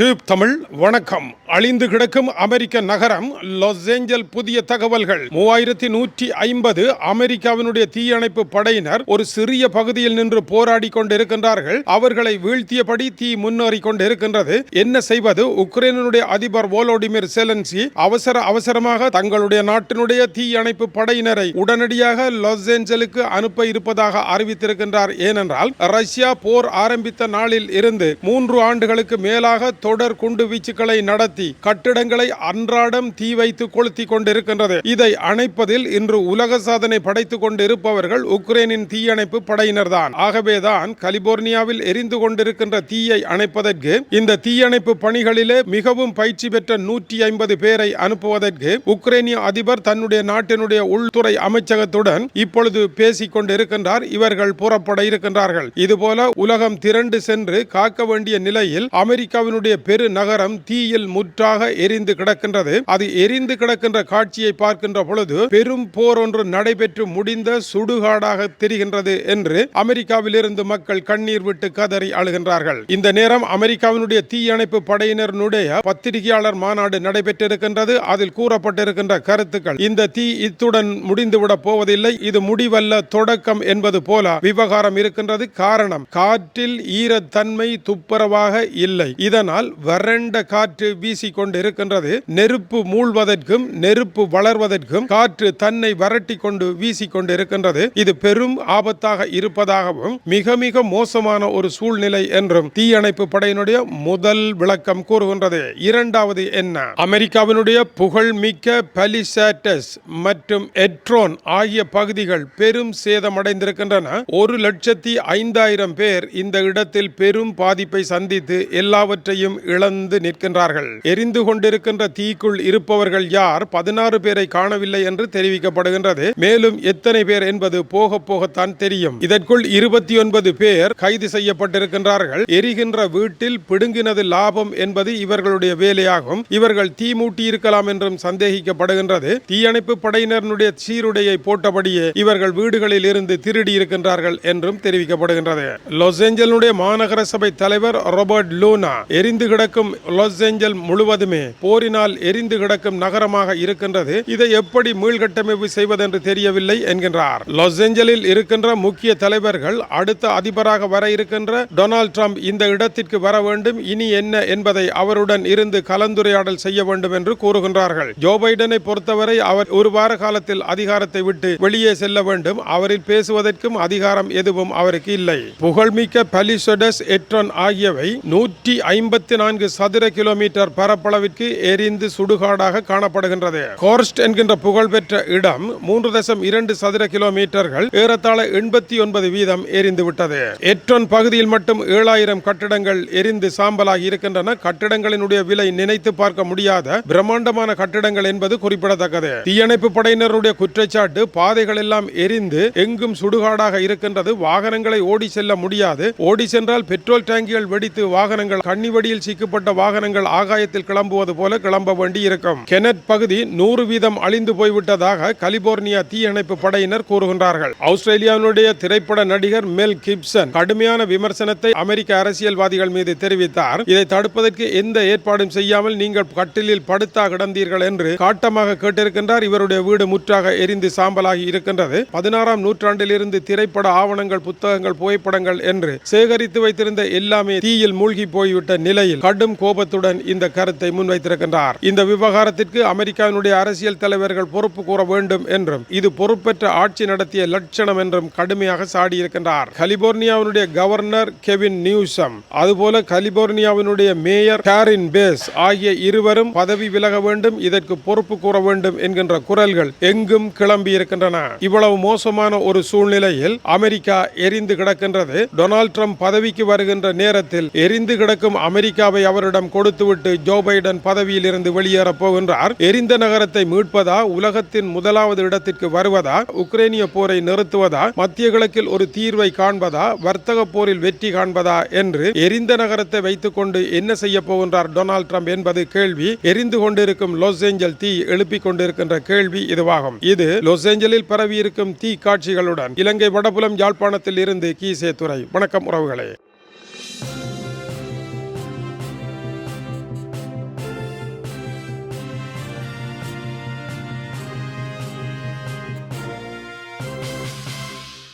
Tube Tamil வணக்கம். அழிந்து கிடக்கும் அமெரிக்க நகரம் லாஸ் ஏஞ்சல் புதிய தகவல்கள். மூவாயிரத்தி நூற்றி ஐம்பது அமெரிக்காவினுடைய தீயணைப்பு படையினர் ஒரு சிறிய பகுதியில் நின்று போராடி கொண்டிருக்கின்றார்கள். அவர்களை வீழ்த்தியபடி தீ முன்னேறி கொண்டிருக்கின்றது. என்ன செய்வது? உக்ரைனுடைய அதிபர் வோலோடிமிர் செலன்சி அவசர அவசரமாக தங்களுடைய நாட்டினுடைய தீயணைப்பு படையினரை உடனடியாக லாஸ் ஏஞ்சலுக்கு அனுப்ப இருப்பதாக அறிவித்திருக்கின்றார். ஏனென்றால் ரஷ்யா போர் ஆரம்பித்த நாளில் இருந்து மூன்று ஆண்டுகளுக்கு மேலாக தொடர் குண்டு வீச்சுக்களை நடத்தி கட்டிடங்களை அன்றாடம் தீ வைத்து கொளுத்தி கொண்டிருக்கின்றது. இதை அணைப்பதில் இன்று உலக சாதனை படைத்துக் கொண்டிருப்பவர்கள் உக்ரைனின் தீயணைப்பு படையினர் தான் ஆகவேதான் கலிபோர்னியாவில் எரிந்து கொண்டிருக்கின்ற தீயை அணைப்பதற்கு இந்த தீயணைப்பு பணிகளிலே மிகவும் பயிற்சி பெற்ற நூற்றி ஐம்பது பேரை அனுப்புவதற்கு உக்ரைனிய அதிபர் தன்னுடைய நாட்டினுடைய உள்துறை அமைச்சகத்துடன் இப்பொழுது பேசிக் கொண்டிருக்கின்றார். இவர்கள் புறப்பட இருக்கின்றார்கள். இதுபோல உலகம் திரண்டு சென்று காக்க வேண்டிய நிலையில் அமெரிக்காவினுடைய பெருநகரம் தீயில் முற்றாக எரிந்து கிடக்கின்றது. அது எரிந்து கிடக்கின்ற காட்சியை பார்க்கின்ற பொழுது பெரும் போர் ஒன்று நடைபெற்று முடிந்த சுடுகாடாக தெரிகின்றது என்று அமெரிக்காவில் இருந்து மக்கள் கண்ணீர் விட்டு கதறி அழுகின்றார்கள். இந்த நேரம் அமெரிக்காவினுடைய தீயணைப்பு படையினருடைய பத்திரிகையாளர் மாநாடு நடைபெற்றிருக்கின்றது. அதில் கூறப்பட்டிருக்கின்ற கருத்துக்கள் இந்த தீ இத்துடன் முடிந்துவிட போவதில்லை இது முடிவல்ல தொடக்கம் என்பது போல விவகாரம் இருக்கின்றது. காரணம் காற்றில் ஈரத்தன்மை துப்புரவாக இல்லை. இதனால் வறண்ட காற்று வீசிக்கொண்டு இருக்கின்றது நெருப்பு மூழ்வதற்கும் நெருப்பு வளர்வதற்கும் காற்று தன்னை வரட்டி கொண்டு வீசிக்கொண்டு இருக்கின்றது இது பெரும் ஆபத்தாக இருப்பதாகவும் மிக மிக மோசமான ஒரு சூழ்நிலை என்றும் தீயணைப்பு படையினுடைய முதல் விளக்கம் கூறுகின்றது. இரண்டாவது என்ன? அமெரிக்காவினுடைய புகழ்மிக்க பலிசாட்டஸ் மற்றும் எட்ரோன் ஆகிய பகுதிகள் பெரும் சேதமடைந்திருக்கின்றன. ஒரு லட்சத்தி ஐந்தாயிரம் பேர் இந்த இடத்தில் பெரும் பாதிப்பை சந்தித்து எல்லாவற்றையும் இழந்து நிற்கின்றார்கள். எரிந்து கொண்டிருக்கின்ற தீக்குள் இருப்பவர்கள் யார்? பதினாறு பேரை காணவில்லை என்று தெரிவிக்கப்படுகின்றது. மேலும் எத்தனை பேர் என்பது போக போகத்தான் தெரியும். இதற்குள் இருபத்தி ஒன்பது பேர் கைது செய்யப்பட்டிருக்கின்றார்கள். எரிகின்ற வீட்டில் பிடுங்கினது லாபம் என்பது இவர்களுடைய வேலையாகும். இவர்கள் தீ மூட்டி இருக்கலாம் என்றும் சந்தேகிக்கப்படுகின்றது. தீயணைப்பு படையினருடைய சீருடையை போட்டபடியே இவர்கள் வீடுகளில் இருந்து திருடி இருக்கின்றார்கள் என்றும் தெரிவிக்கப்படுகின்றது. லாஸ் ஏஞ்சலுடைய மாநகர சபை தலைவர் ராபர்ட் லூனா எரிந்து கிடக்கும் லாஸ் ஏஞ்சல் முழுவதுமே போரினால் எரிந்து கிடக்கும் நகரமாக இருக்கின்றது. இதை எப்படி மீள்கட்டமைப்பு செய்வதென்று தெரியவில்லை என்கின்றார். லாஸ் ஏஞ்சலில் இருக்கின்ற முக்கிய தலைவர்கள் அடுத்த அதிபராக வர இருக்கின்ற டொனால்ட் ட்ரம்ப் இந்த இடத்திற்கு வர வேண்டும். இனி என்ன என்பதை அவருடன் இருந்து கலந்துரையாடல் செய்ய வேண்டும் என்று கூறுகின்றார்கள். ஜோ பைடனை பொறுத்தவரை அவர் ஒரு வார காலத்தில் அதிகாரத்தை விட்டு வெளியே செல்ல வேண்டும். அவரில் பேசுவதற்கும் அதிகாரம் எதுவும் அவருக்கு இல்லை. புகழ்மிக்க பலிசொடஸ் எட்ரன் ஆகியவை நூற்றி ஐம்பத்தி இருபத்தி நான்கு சதுர கிலோமீட்டர் பரப்பளவிற்கு எரிந்து சுடுகாடாக காணப்படுகின்றது. கோர்ஸ்ட் என்கின்ற புகழ்பெற்ற இடம் மூன்று தசம் இரண்டு சதுர கிலோமீட்டர்கள் ஏறத்தாழ எண்பத்தி ஒன்பது வீதம் எரிந்து விட்டது எட்ரன் பகுதியில் மட்டும் ஏழாயிரம் கட்டிடங்கள் எரிந்து சாம்பலாகி இருக்கின்றன. கட்டிடங்களினுடைய விலை நினைத்து பார்க்க முடியாத பிரம்மாண்டமான கட்டிடங்கள் என்பது குறிப்பிடத்தக்கது. தீயணைப்பு படையினருடைய குற்றச்சாட்டு பாதைகள் எல்லாம் எரிந்து எங்கும் சுடுகாடாக இருக்கின்றது. வாகனங்களை ஓடி செல்ல முடியாது. ஓடி சென்றால் பெட்ரோல் டேங்கிகள் வெடித்து வாகனங்கள் கண்ணிவடியில் விபத்தில் சிக்கப்பட்ட வாகனங்கள் ஆகாயத்தில் கிளம்புவது போல கிளம்ப வேண்டி இருக்கும். கெனட் பகுதி நூறு வீதம் அழிந்து போய்விட்டதாக கலிபோர்னியா தீயணைப்பு படையினர் கூறுகின்றார்கள். ஆஸ்திரேலியாவினுடைய திரைப்பட நடிகர் மெல் கிப்சன் கடுமையான விமர்சனத்தை அமெரிக்க அரசியல்வாதிகள் மீது தெரிவித்தார். இதை தடுப்பதற்கு எந்த ஏற்பாடும் செய்யாமல் நீங்கள் கட்டிலில் படுத்தா கிடந்தீர்கள் என்று காட்டமாக கேட்டிருக்கின்றார். இவருடைய வீடு முற்றாக எரிந்து சாம்பலாகி இருக்கின்றது. பதினாறாம் நூற்றாண்டிலிருந்து திரைப்பட ஆவணங்கள் புத்தகங்கள் புகைப்படங்கள் என்று சேகரித்து வைத்திருந்த எல்லாமே தீயில் மூழ்கி போய்விட்ட நிலை நிலையில் கடும் கோபத்துடன் இந்த கருத்தை முன்வைத்திருக்கின்றார். இந்த விவகாரத்திற்கு அமெரிக்காவினுடைய அரசியல் தலைவர்கள் பொறுப்பு கூற வேண்டும் என்றும் இது பொறுப்பற்ற ஆட்சி நடத்திய லட்சணம் என்றும் கடுமையாக சாடியிருக்கின்றார். கலிபோர்னியாவினுடைய கவர்னர் கெவின் நியூசம் அதுபோல கலிபோர்னியாவினுடைய மேயர் கேரின் பேஸ் ஆகிய இருவரும் பதவி விலக வேண்டும் இதற்கு பொறுப்பு கூற வேண்டும் என்கின்ற குரல்கள் எங்கும் கிளம்பி இருக்கின்றன இவ்வளவு மோசமான ஒரு சூழ்நிலையில் அமெரிக்கா எரிந்து கிடக்கின்றது. டொனால்ட் ட்ரம்ப் பதவிக்கு வருகின்ற நேரத்தில் எரிந்து கிடக்கும் அமெரிக்க அமெரிக்காவை அவரிடம் கொடுத்துவிட்டு ஜோ பைடன் பதவியில் இருந்து வெளியேறப் போகின்றார். எரிந்த நகரத்தை மீட்பதா உலகத்தின் முதலாவது இடத்திற்கு வருவதா உக்ரைனிய போரை நிறுத்துவதா மத்திய கிழக்கில் ஒரு தீர்வை காண்பதா வர்த்தக போரில் வெற்றி காண்பதா என்று எரிந்த நகரத்தை வைத்துக்கொண்டு என்ன செய்ய போகின்றார் டொனால்ட் ட்ரம்ப் என்பது கேள்வி. எரிந்து கொண்டிருக்கும் லாஸ் ஏஞ்சல் தீ எழுப்பிக் கொண்டிருக்கின்ற கேள்வி இதுவாகும். இது லாஸ் ஏஞ்சலில் பரவியிருக்கும் தீ காட்சிகளுடன் இலங்கை வடபுலம் யாழ்ப்பாணத்தில் இருந்து கீசே துறை வணக்கம் உறவுகளே.